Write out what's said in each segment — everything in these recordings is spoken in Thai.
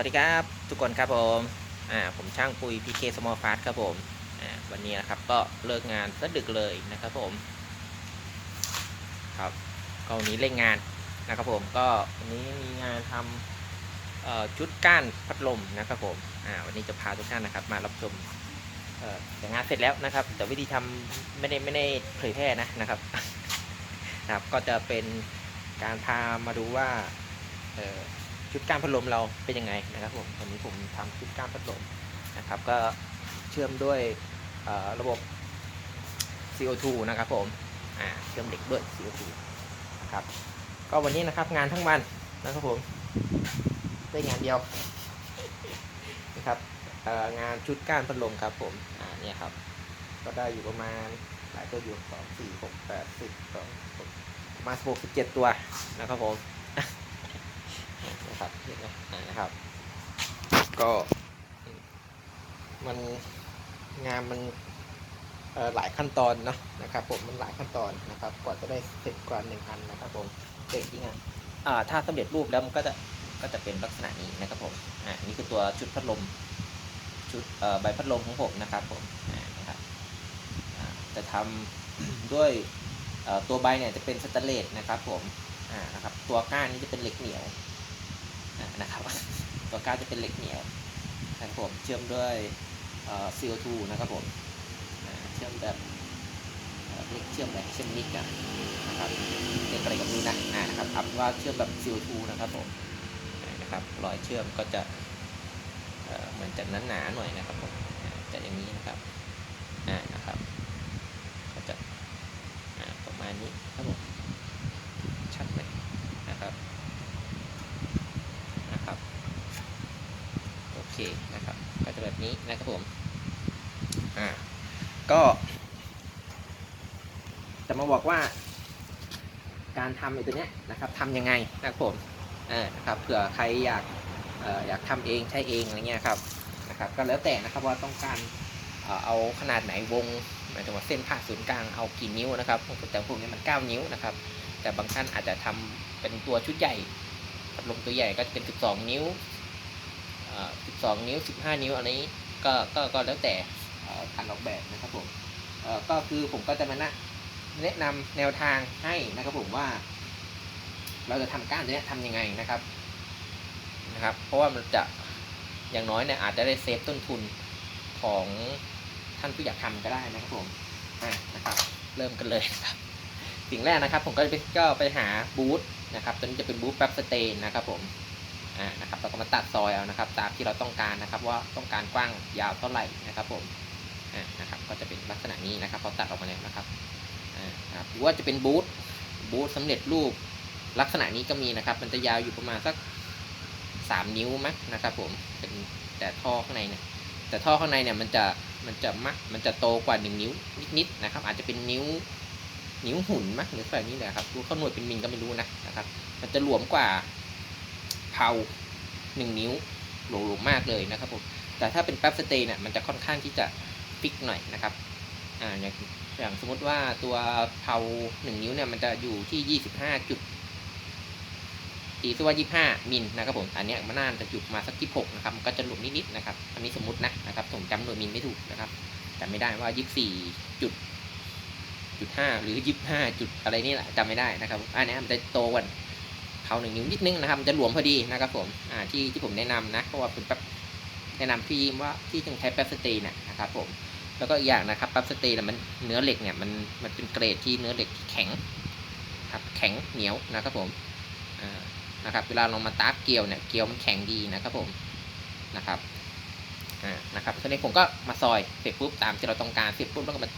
วัสดีครับทุกคนครับผมอ่าผมช่างปุยพีเคสมอลฟาสครับผมอ่าวันนี้นะครับก็เลิกงานซะดึกเลยนะครับผม ครับก็วันนี้เล่นงานนะครับผมก็วันนี้มีงานทำเอ่อชุดก้านพัดลมนะครับผมอ่าวันนี้จะพาทุกท่านนะครับ มารับชมเอ่อแต่งานเสร็จแล้วนะครับ แต่วิธีทำไม่ได้ไม่ได้เผยแพร่นะนะครับนะครับ ก็จะเป็นการพามาดูว่าเอ่อ ชุดก้านพัดลมเราเป็นยังไงนะครับผมวันนี้ผมทำชุดก้านพัดลมนะครับ ก็เชื่อมด้วยระบบ CO2 นะครับผมเชื่อมเด็กด้วย CO2 นะครับก็วันนี้นะครับงานทั้งวันนะครับผมได้งานเดียวนะครับงานชุดก้านพัดลมครับผมอ่าเนี่ยครับ ก็ได้อยู่ประมาณหลายตัวอยู่สองสี่หกแปดสิบสองประมาณหกสิบเจ็ดตัวนะครับผม นะครับเห็นไหมอ่านะครับ ก็มันงานมันเอ่อหลายขั้นตอนเนาะนะครับ ผมมันหลายขั้นตอนนะครับ กว่าจะได้เสร็จกว่าหนึ่งอันนะครับ ผมเด็กจริงอะอ่าถ้าสำเร็จรูปแล้วมันก็จะก็จะเป็นลักษณะนี้นะครับผมอ่านี่คือตัวชุดพัดลมชุดเอ่อใบพัดลมของผมนะครับผมอ่านะครับอ่าจะทำด้วยเอ่อตัวใบเนี่ยจะเป็นสแตนเลสนะครับผมอ่านะครับตัวก้านนี้จะเป็นเหล็กเหนียวอ่า นะครับ ตัวก้านจะเป็นเหล็กเหนียวนะครับผมเชื่อมด้วยเอ่อ CO2 นะครับผมเชื่อมแบบเอ่อเรียกเชื่อมแบบเชื่อมนิกนะครับเรียกอะไรกับนี้นะอ่านะครับอาเป็นว่าเชื่อมแบบ CO2 นะครับผมนะครับรอยเชื่อมก็จะเหมือนจะหนาๆหน่อยนะครับผมจะอย่างนี้นะครับอ่านะครับก็จะประมาณนี้ครับผมชัดไหมนะครับ นะครับโอเคนะครับก็จะแบบนี้นะครับผมอ่าก็ จะมาบอกว่า การทำไอ้ตัวเนี้ยนะครับทำยังไงนะครับผมเออนะครับเผื่อใครอยากเอ่ออยากทำเองใช้เองอะไรเงี้ยครับนะครับก็แล้วแต่นะครับว่าต้องการเอ่อเอาขนาดไหนวงหมายถึงว่าเส้นผ่าศูนย์กลางเอากี่นิ้วนะครับแต่พวกนี้มัน 9 นิ้วนะครับ แต่บางท่านอาจจะทำเป็นตัวชุดใหญ่พัดลมตัวใหญ่ก็เป็น 12 นิ้วเอ่อ12 นิ้ว 15 นิ้วอันนี้ก็ก็ก็แล้วแต่เอ่อการออกแบบนะครับผมเอ่อก็คือผมก็จะมานะ แนะนำแนวทางให้นะครับผมว่า เราจะทำก้านตัวเนี้ยทำยังไงนะครับนะครับ เพราะว่ามันจะอย่างน้อยเนี่ยอาจจะได้เซฟต้นทุนของท่านผู้อยากทำก็ได้นะครับผมอ่านะครับ เริ่มกันเลยครับ สิ่งแรกนะครับ ผมก็จะไปก็ไปหาบูธนะครับตัวนี้จะเป็นบูธแป๊บสเตนนะครับ ผมอ่านะครับเราก็มาตัดซอยเอานะครับ ตามที่เราต้องการนะครับ ว่าต้องการกว้างยาวเท่าไหร่นะครับ ผมอ่านะครับ ก็จะเป็นลักษณะนี้นะครับพอตัดออกมาแล้วนะครับ นะครับหรือว่าจะเป็นบูธบูธสำเร็จรูปลักษณะนี้ก็มีนะครับ มันจะยาวอยู่ประมาณสักสามนิ้วมั้งนะครับ ผมเป็นแต่ท่อข้างในเนี่ยแต่ท่อข้างในเนี่ยมันจะมันจะมักมันจะโตกว่าหนึ่งนิ้วนิดๆนะครับ อาจจะเป็นนิ้วนิ้วหุ่นมั้ยหรือแบบนี้เลยครับรู้เข้าหน่วยเป็นมิลก็ไม่รู้นะนะครับ มันจะหลวมกว่าเผาหนึ่งนิ้วหลวมมากเลยนะครับผมแต่ถ้าเป็นแป๊บสเตย์เนี่ยมันจะค่อนข้างที่จะฟิกหน่อยนะครับอ่าอย่าง อย่างสมมติว่าตัวเผาหนึ่งนิ้วเนี่ยมันจะอยู่ที่ยี่สิบห้าจุดตีซะว่ายี่ห้ามิลนะครับผมอันนี้มันน่าจะจุดมาสักที่หกนะครับมันก็จะหลวมนิดๆนะครับ อันนี้สมมตินะนะครับผมจำหน่วยมิลไม่ถูกนะครับจำไม่ได้ว่ายี่สิบสี่จุดจุดห้าหรือยี่ห้าจุดอะไรนี่แหละจำไม่ได้นะครับ อันนี้มันจะโตกว่าเขาหนึ่งนิ้วนิดนึงนะครับมันจะหลวมพอดีนะครับผมอ่าที่ที่ผมแนะนำนะเพราะว่าเป็นแป๊บแนะนำพี่ว่าที่จึงใช้แป๊บสตย์นะนะครับผม แล้วก็อีกอย่างนะครับแป๊บสเตย์เนี่ยมันเนื้อเหล็กเนี่ยมันมันเป็นเกรดที่เนื้อเหล็กที่แข็งครับแข็งเหนียวนะครับผมนะครับเวลาเรามาตากเกลียวเนี่ยเกลียวมันแข็งดีนะครับผมนะครับอ่านะครับทีนี้ผมก็มาซอยเสร็จปุ๊บตามที่เราต้องการเสร็จปุ๊บแล้วก็มา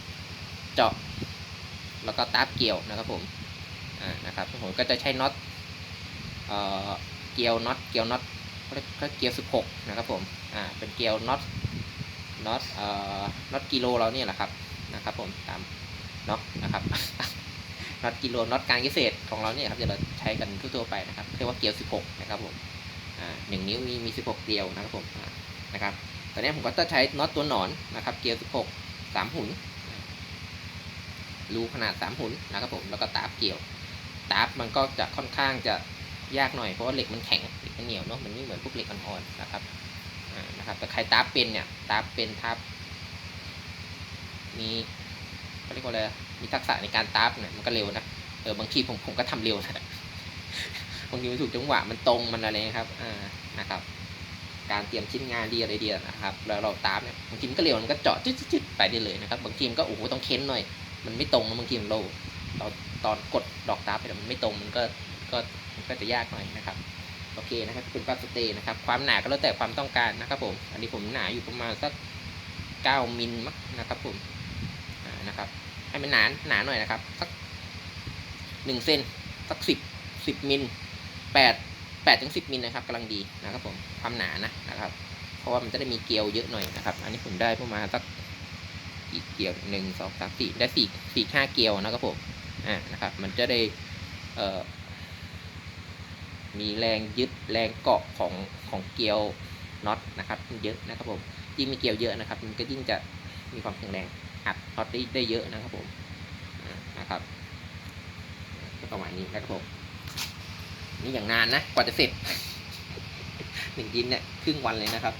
เจาะ แล้วก็ตาบเกียวนะครับผมอ่านะครับผมก็จะใช้น็อตเอ่อเกี่ยวน็อตเกียวน็อตเขาเรียกเขาเกี่ยวสิบหกนะครับผมอ่าเป็นเกียวน็อต น็อตเอ่อน็อตกิโลเราเนี่ยแหละครับนะครับผมตามเนาะนะครับน็อตกิโลน็อตการพิเศษของเราเนี่ยครับจะเราใช้กันทั่วๆไปนะครับเรียกว่าเกียวสิบหกนะครับผมอ่าหนึ่งนิ้วมีมีสิบหกเกลียวนะครับผมนะครับตอนนี้ผมก็จะใช้น็อตตัวหนอนนะครับ เกลียวสิบหกสามหุ่นรูขนาดสามหุ่นนะครับผมแล้วก็ตาบเกียวตาบมันก็จะค่อนข้างจะยากหน่อยเพราะว่าเหล็กมันแข็งเหล็กมันเหนียวเนาะมันไม่เหมือนพวกเหล็กอ่อนๆนะครับ นะครับแต่ใครตาเป็นเนี่ยตาเป็นทับมีเขาเรียกว่าอะไรมีทักษะในการตาบเนี่ยมันก็เร็วนะเออบางทีผมผมก็ทำเร็วนะบางทีมันถูกจังหวะมันตรงมันอะไรนะครับอ่านะครับ การเตรียมชิ้นงานดีอะไรดีนะครับ แล้วเราตามเนี่ยบางทีมันก็เร็วมันก็เจาะจึ๊ดๆไปได้เลยนะครับ บางทีมันก็โอ้โหต้องเค้นหน่อย มันไม่ตรงนบางทีมันเราเราตอนกดดอกตาไปมันไม่ตรงมันก็ก็ก็จะยากหน่อยนะครับ โอเคนะครับเป็นปั๊บสเตย์นะครับ ความหนาก็แล้วแต่ความต้องการนะครับ ผม อันนี้ผมหนาอยู่ประมาณสักเก้ามิลมั้งนะครับ ผมนะครับ ให้มันหนาหนาหน่อยนะครับสักหนึ่งเซนสักสิบสิบมิลแปดแปดถึงสิบมิลนะครับกำลังดีนะครับ ผมความหนานะนะครับ เพราะว่ามันจะได้มีเกลียวเยอะหน่อยนะครับ อันนี้ผมได้ประมาณสักกี่เกลียวหนึ่งสองสามสี่ได้สี่สี่ห้าเกลียวนะครับผมอ่านะครับ มันจะได้เอ่อ มีแรงยึดแรงเกาะของของเกลียวน็อตนะครับเยอะนะครับผมยิ่งมีเกลียวเยอะนะครับ มันก็ยิ่งจะมีความแข็งแรงอัดน็อตได้ได้เยอะนะครับผมนะครับประมาณนี้นะครับผมนี่อย่างนานนะกว่าจะเสร็จหนึ่งยินเนี่ยครึ่งวันเลยนะครับ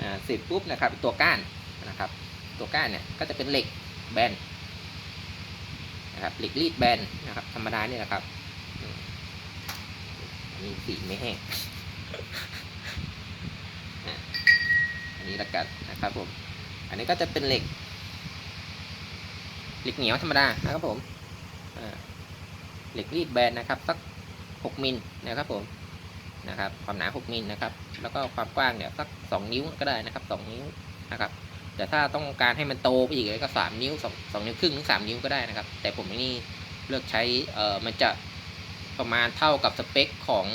อ่าเสร็จปุ๊บนะครับตัวก้านนะครับ ตัวก้านเนี่ยก็จะเป็นเหล็กแบนนะครับเหล็กรีดแบนนะครับธรรมดาเนี่ยนะครับ มีสีไม่แห้งอันนี้ละกันนะครับผม อันนี้ก็จะเป็นเหล็ก เหล็กเหนียวธรรมดานะครับผมเหล็กรีดแบนนะครับสักหกมิลนะครับผมนะครับ ความหนา 6มิลนะครับ แล้วก็ความกว้างเนี่ยสัก 2 นิ้วก็ได้นะครับ 2 นิ้วนะครับ แต่ถ้าต้องการให้มันโตไปอีกก็ 3 นิ้ว2 2นิ้วครึ่งถึง3นิ้วก็ได้นะครับ แต่ผมนี่เลือกใช้เอ่อมันจะ ประมาณเท่ากับสเปคของ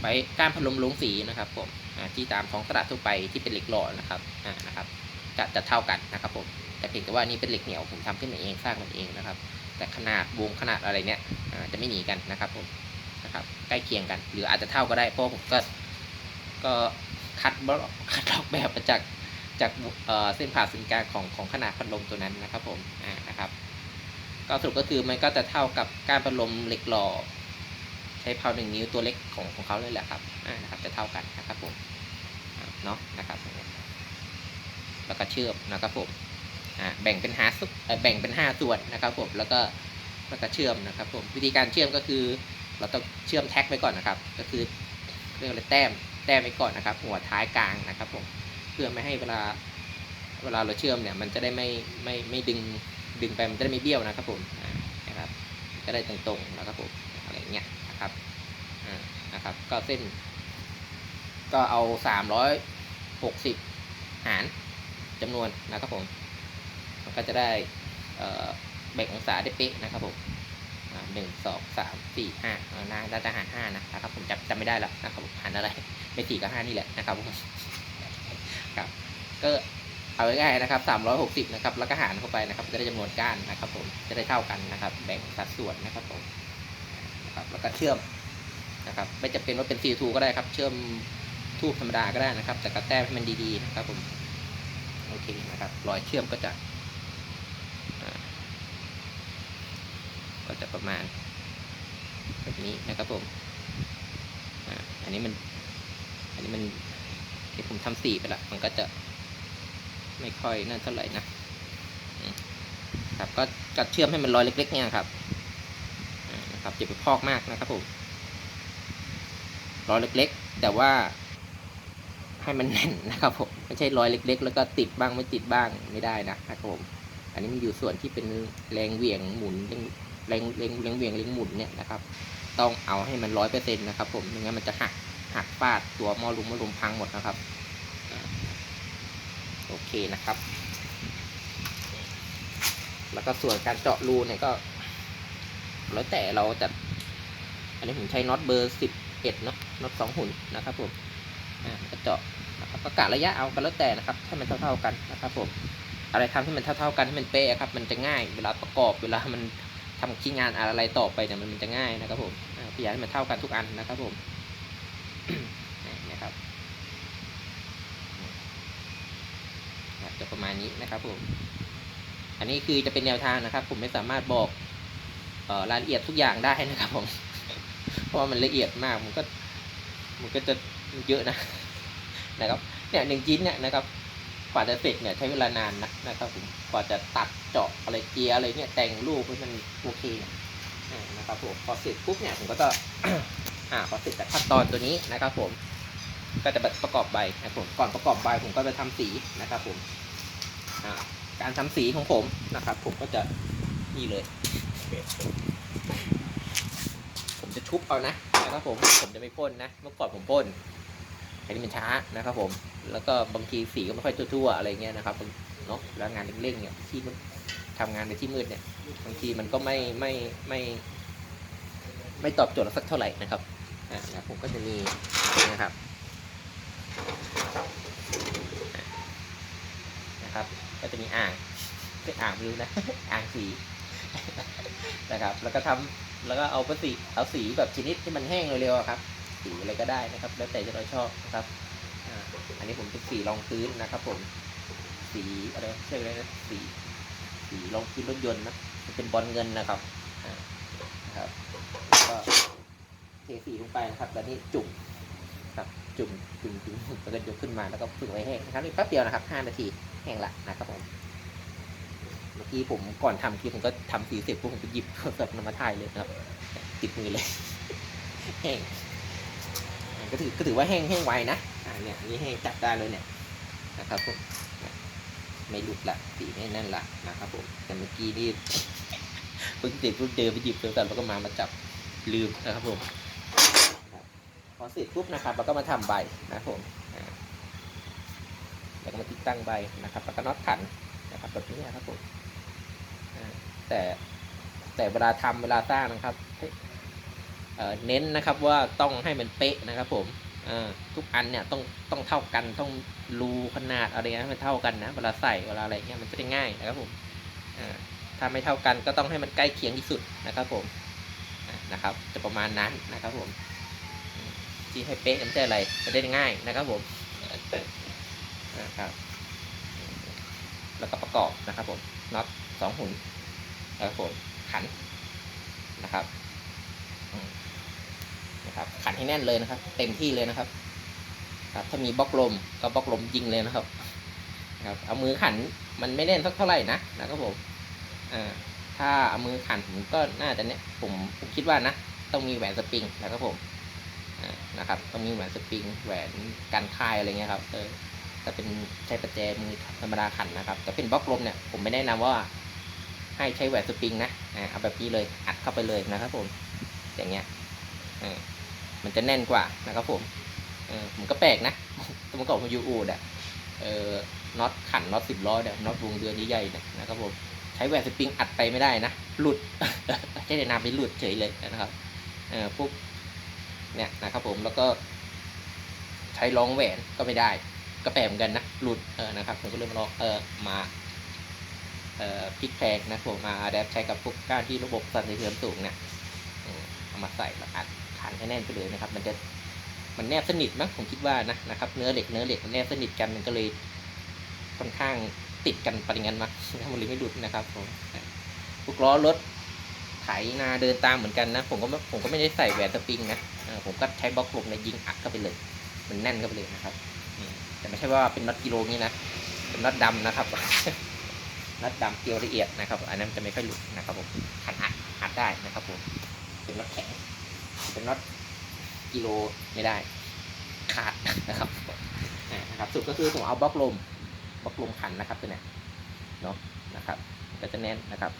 ใบก้านพัดลมลงสีนะครับผมที่ตามท้องตลาดทั่วไปที่เป็นเหล็กหล่อนะครับนะครับจะจะเท่ากันนะครับผมแต่เพียงแต่ว่านี่เป็นเหล็กเหนียวผมทำขึ้นมาเองสร้างมันเองนะครับ แต่ขนาดวงขนาดอะไรเนี่ยจะไม่หนีกันนะครับผมนะครับใกล้เคียงกัน หรืออาจจะเท่าก็ได้เพราะผมก็ก็คัดบล็อกคัดลอกแบบมาจากจากเอ่อเส้นผ่าศูนย์กลางของของขนาดพัดลมตัวนั้นนะครับผมอ่านะครับ ก็สรุปก็คือมันก็จะเท่ากับการพัดลมเหล็กหล่อใช้เพาหนึ่งนิ้วตัวเล็กของของเขาเลยแหละครับอ่านะครับจะเท่ากันนะครับผมเนาะนะครับแล้วก็เชื่อมนะครับผมอ่าแบ่งเป็นห้าสุเอ่อแบ่งเป็นห้าส่วนนะครับผมแล้วก็แล้วก็เชื่อมนะครับผมวิธีการเชื่อมก็คือ เราต้องเชื่อมแท็กไว้ก่อนนะครับ ก็คือเรียกอะไรแต้มแต้มไว้ก่อนนะครับ หัวท้ายกลางนะครับผมเพื่อไม่ให้เวลาเวลาเราเชื่อมเนี่ยมันจะได้ไม่ไม่ไม่ดึง ดึงไปมันจะได้ไม่เบี้ยวนะครับผมนะครับจะได้ตรงๆนะครับผมอะไรเงี้ยนะครับนะครับ ก็เส้น ก็เอาสามร้อยหกสิบหารจำนวนนะครับผมมันก็จะได้เอ่อแบ่งองศาได้เป๊ะนะครับผมหนึ่งสองสามสี่ห้าน่าจะหารห้านะครับผมจำจำไม่ได้แล้วนะครับผมหารอะไรไม่สี่ก็ห้านี่แหละนะครับผมครับก็ เอาง่ายๆนะครับสามร้อยหกสิบนะครับ แล้วก็หารเข้าไปนะครับ จะได้จำนวนก้านนะครับ ผม จะได้เท่ากันนะครับ แบ่งสัดส่วนนะครับผมนะครับ แล้วก็เชื่อมนะครับ ไม่จำเป็นว่าเป็น C2 ก็ได้ครับ เชื่อมทูบธรรมดาก็ได้นะครับ แต่กระแต้มให้มันดีๆนะครับผม โอเคนะครับ รอยเชื่อมก็จะ ก็จะประมาณแบบนี้นะครับผมอ่าอันนี้มัน อันนี้มันที่ผมทำสีไปละ มันก็จะ ไม่ค่อยนั่นเท่าไหร่นะครับก็กัดเชื่อมให้มันรอยเล็กๆเนี่ยครับนะครับอย่าไปพอกมากนะครับผมรอยเล็กๆ แต่ว่าให้มันแน่นนะครับผมไม่ใช่รอยเล็ก ๆ แล้วก็ติดบ้างไม่ติดบ้างไม่ได้นะครับผมอันนี้มันอยู่ส่วนที่เป็นแรงเหวี่ยงหมุนแรงแรงแรงแรงเหวี่ยงแรงหมุนเนี่ยนะครับ ต้องเอาให้มันร้อยเปอร์เซ็นต์นะครับผมไม่งั้นมันจะหักหักฟาดตัวมอลุมมอลุมพังหมดนะครับ เคนะครับ แล้วก็ส่วนการเจาะรูเนี่ยก็ แล้วแต่เราจะอันนี้ผมใช้น็อตเบอร์สิบเอ็ดเนาะน็อตสองหุ่นนะครับผมอ่าก็เจาะนะครับก็กะระยะเอากันแล้วแต่นะครับให้มันเท่าๆกันนะครับผมอะไรทำให้มันเท่าๆกันให้มันเป๊ะครับมันจะง่ายเวลาประกอบเวลามันทำชิ้นงานอะไรต่อไปเนี่ยมันจะง่ายนะครับผมพยายามให้มันเท่ากันทุกอันนะครับผม นะครับครับ จะประมาณนี้นะครับผมอันนี้คือจะเป็นแนวทางนะครับ ผมไม่สามารถบอกออรายละเอียดทุกอย่างได้นะครับผมเพราะว่ามันละเอียดมากมันก็มันก็จะเยอะนะนะครับเนี่ยหนึ่งชิ้นเนี่ยนะครับกว่าจะเสร็จเนี่ยใช้เวลานานนะนะครับผมกว่าจะตัดเจาะอะไรเกียร์อะไรเนี่ยแต่งรูปให้มันโอเคเนี่ยนะครับผมพอเสร็จปุ๊บเนี่ยผมก็จะอ่าพอเสร็จจากขั้นตอนตัวนี้นะครับ ผม ก็จะประกอบใบนะครับผมก่อนประกอบใบผมก็จะทำสีนะครับผม การทำสีของผมนะครับ ผมก็จะนี่เลย ผมจะชุบเอานะนะครับผมผมจะไม่พ่นนะ เมื่อก่อนผมพ่นอันนี้มันช้านะครับ ผม แล้วก็บางทีสีก็ไม่ค่อยทั่วๆอะไรเงี้ยนะครับเนาะแล้วงานเร่งๆเนี่ยที่มันทำงานในที่มืดเนี่ยบางทีมันก็ไม่ไม่ไม่ ไม่ตอบโจทย์เราสักเท่าไหร่นะครับอ่าผมก็จะมีนะครับนะครับ ก็จะมีอ่างเป็นอ่างรู้นะ อ่างสีนะครับ แล้วก็ทำแล้วก็เอาปสีเอาสีแบบชนิดที่มันแห้งเร็วๆครับ สีอะไรก็ได้นะครับ แล้วแต่ที่เราชอบนะครับอันนี้ผมเป็นสีรองพื้นนะครับผม สีอะไรเรียกอะไรนะสี สีรองพื้นรถยนต์นะมันเป็นบอลเงินนะครับนะครับแล้วก็เทสีลงไปนะครับ แล้วนี่จุ่มครับ จุ่มจุ่มจุ่มแล้วก็ยกขึ้นมาแล้วก็พึ่งไว้แห้งนะครับนี่แป๊บเดียวนะครับ 5 นาที แห้งละนะครับผมเมื่อกี้ผมก่อนทำคลิปผมก็ทำสีเสร็จปุ๊บผมก็หยิบโทรศัพท์นำมาถ่ายเลยนะครับ ติดมือเลย แห้งก็ถือก็ถือว่าแห้งแห้งไวนะอ่าเนี่ยนี่แห้งจับได้เลยเนี่ยนะครับผมไม่หลุดละสีไม่นั่นละนะครับผมแต่เมื่อกี้นี่เพิ่งเด็กเพิ่งเดินไปหยิบโทรศัพท์แล้วก็มามาจับลืมนะครับผมพอเสร็จปุ๊บนะครับเราก็มาทำใบนะครับผม แล้วก็มาติดตั้งใบนะครับแล้วก็น็อตขันนะครับแบบนี้นะครับผมแต่แต่เวลาทำเวลาสร้างนะครับเเน้นนะครับว่าต้องให้มันเป๊ะนะครับผมทุกอันเนี่ยต้องต้องเท่ากันต้องรูขนาดอะไรเงี้ยมันเท่ากันนะเวลาใส่เวลาอะไรเงี้ยมันจะได้ง่ายนะครับผมถ้าไม่เท่ากันก็ต้องให้มันใกล้เคียงที่สุดนะครับผมนะครับ จะประมาณนั้นนะครับผมที่ให้เป๊ะม่ใช่อะไรจะได้ง่ายนะครับผม นะครับ แล้วก็ประกอบนะครับผมน็อตสองหุ่นนะครับผมขันนะครับนะครับ ขันให้แน่นเลยนะครับ เต็มที่เลยนะครับ ครับ ถ้ามีบล็อกลมก็บล็อกลมยิงเลยนะครับนะครับเอามือขันมันไม่แน่นสักเท่าไหร่นะนะครับผมอ่าถ้าเอามือขันผมก็น่าจะเนี่ยผมผมคิดว่านะต้องมีแหวนสปริงนะครับผมอ่านะครับ ต้องมีแหวนสปริงแหวนกันคายอะไรเงี้ยครับเออ ถ้าเป็นใช้ประแจมือธรรมดาขันนะครับ แต่เป็นบล็อกลมเนี่ยผมไม่แนะนำว่าให้ใช้แหวนสปริงนะเอาแบบนี้เลยอัดเข้าไปเลยนะครับ ผมอย่างเงี้ยมันจะแน่นกว่านะครับ ผมผมก็แปลกนะเมื่อก่อนผมอยู่อูดอะน็อตขันน็อตสิบล้อเนี่ยน็อตวงเดือนใหญ่ๆเนี่ยนะครับผมใช้แหวนสปริงอัดไปไม่ได้นะหลุดใช้ในนามไปหลุดเฉยเลยนะครับเออพวกเนี่ยนะครับผมแล้วก็ใช้รองแหวนก็ไม่ได้ ก็แปลเหมือนกันนะหลุดเออนะครับผมก็เลยมาลองเออมาเอ่อพลิกแพลงนะผมมาแดปใช้กับพวกก้านที่ระบบสั่นสะเทือนสูงเนี่ยเอามาใส่แล้วอัดขันให้แน่นไปเลยนะครับ มันจะมันแนบสนิทมั้งผมคิดว่านะนะครับเนื้อเหล็กเนื้อเหล็กมันแนบสนิทกันมันก็เลยค่อนข้างติดกันปริงันมามันเลยไม่หลุดนะครับผมพวกล้อรถไถนาเดินตามเหมือนกันนะ ผมก็ไม่ผมก็ไม่ได้ใส่แหวนสปริงนะผมก็ใช้บล็อกลมในยยิงอัดเข้าไปเลย มันแน่นเข้าไปเลยนะครับ แต่ไม่ใช่ว่าเป็นน็อตกิโลนี้นะเป็นน็อตดำนะครับน็อตดำเกลียวละเอียดนะครับ อันนั้นจะไม่ค่อยหลุดนะครับผมขันอัดอัดได้นะครับผมเป็นน็อตแข็งเป็นน็อตกิโลไม่ได้ ขาดนะครับอ่านะครับสุดก็คือผมเอาบล็อกลมบล็อกลมขันนะครับตัวเนี้ยเนาะนะครับก็จะแน่นนะครับ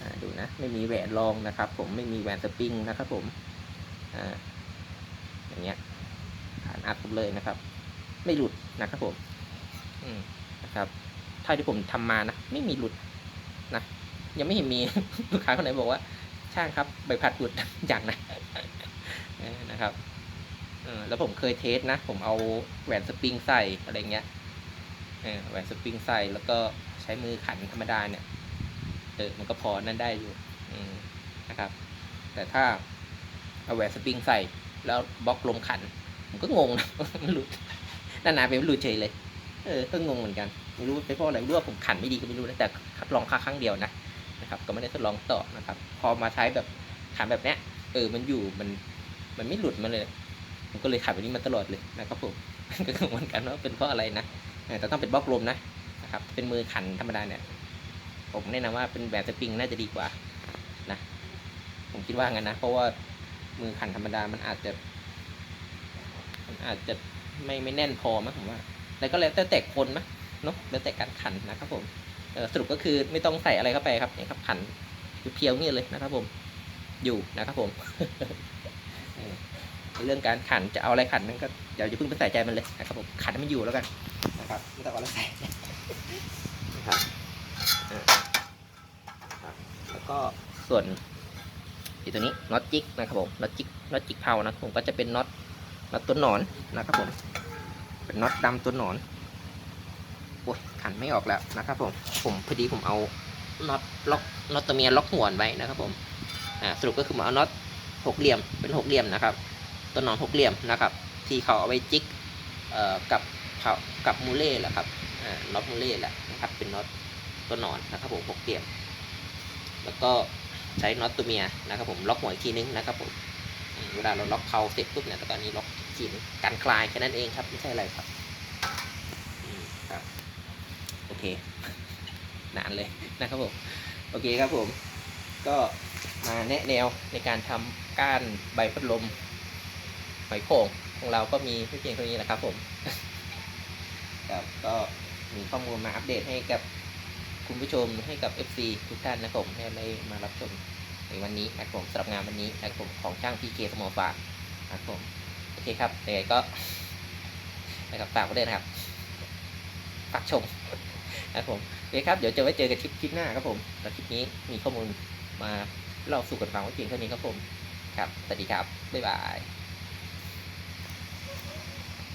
อ่าดูนะไม่มีแหวนรองนะครับ ผมไม่มีแหวนสปริงนะครับ ผมอ่าอย่างเงี้ยขันอัดผมเลยนะครับ ไม่หลุดนะครับผม อืมนะครับเท่าที่ผมทำมานะไม่มีหลุดนะยังไม่เห็นมีลูกค้าคนไหนบอกว่า ช่างครับใบพัดหลุดอย่างนะนะครับเออแล้วผมเคยเทสนะ ผมเอาแหวนสปริงใส่อะไรเงี้ยเออแหวนสปริงใส่แล้วก็ใช้มือขันธรรมดาเนี่ยเออมันก็พอนั่นได้อยู่อืมนะครับ แต่ถ้าเอาแหวนสปริงใส่ แล้วบล็อกลมขันผมก็งงนะมันหลุด นานๆไปมันหลุดเฉยเลย เออก็งงเหมือนกัน ไม่รู้เป็นเพราะอะไรรู้ว่าผมขันไม่ดีก็ไม่รู้นะแต่ทดลองค่าครั้งเดียวนะนะครับ ก็ไม่ได้ทดลองต่อนะครับ พอมาใช้แบบขันแบบเนี้ย เออ มันอยู่มันมันไม่หลุดมาเลย ผมก็เลยขับแบบนี้มาตลอดเลยนะครับผมก็กังวลกันว่าเป็นเพราะอะไรนะแต่ต้องเป็นบล็อกลมนะนะครับเป็นมือขันธรรมดาเนี่ยผมแนะนำว่าเป็นแบบสปริงน่าจะดีกว่านะผมคิดว่างั้นนะ เพราะว่ามือขันธรรมดามันอาจจะ มันอาจจะ ไม่ไม่แน่นพอมั้งผมว่าแล้วก็แล้วแต่แต่คนมั้งเนาะแล้วแต่การขันนะครับผมสรุปก็คือไม่ต้องใส่อะไรเข้าไปครับนี่ครับขันเพียวๆนี่เลยนะครับ ผมอยู่นะครับผมเรื่องการขันจะเอาอะไรขันนั่นก็เดี๋ยวอย่าเพิ่งไปใส่ใจมันเลยนะครับผมขันมันอยู่แล้วกันนะครับไม่ต้องเอาอะไรใส่นะครับแล้วก็ส่วนอีตัวนี้น็อตจิกนะครับผมน็อตจิกน็อตจิกเพานะผมก็จะเป็นน็อต น็อตตัวหนอนนะครับผมเป็นน็อตดำตัวหนอนโอ้ยขันไม่ออกแล้วนะครับผมผมพอดีผมเอาน็อตล็อกน็อตตัวเมียล็อกหัวไว้นะครับผมอ่าสรุปก็คือผมเอาน็อตหกเหลี่ยมเป็นหกเหลี่ยมนะครับ ตัวหนอนหกเหลี่ยมนะครับ ที่เขาเอาไว้จิกเอ่อกับเขากับมูเล่แหละครับอ่าน็อตมูเล่แหละนะครับเป็นน็อตตัวหนอนนะครับผมหกเหลี่ยม แล้วก็ใช้น็อตตัวเมียนะครับผมล็อกหัวอีกทีนึงนะครับผม เวลาเราล็อกเพาเสร็จปุ๊บเนี่ยแล้วก็อันนี้ล็อกอีกทีนึงกันคลายแค่นั้นเองครับ ไม่ใช่อะไรครับครับโอเคนานเลยนะครับผมโอเคครับผม ก็มาแนะแนวในการทำก้านใบพัดลมหอยโข่งของเราก็มีเพียงเท่านี้แหละครับผมครับก็มีข้อมูลมาอัปเดตให้กับคุณผู้ชมให้กับ FC ทุกท่านนะครับผมให้ได้มารับชม ในวันนี้นะครับผมสำหรับงานวันนี้นะครับผมของช่างพีเคสมอฟากนะครับผมโอเคครับยังไงก็นะครับฝากไว้ด้วยนะครับฝากชมนะครับผมโอเคครับเดี๋ยวจะไว้เจอกันคลิปคลิปหน้าครับผมแล้วคลิปนี้มีข้อมูลมาเล่าสู่กันฟังว่าเพียงเท่านี้ครับผมครับสวัสดีครับบ๊ายบาย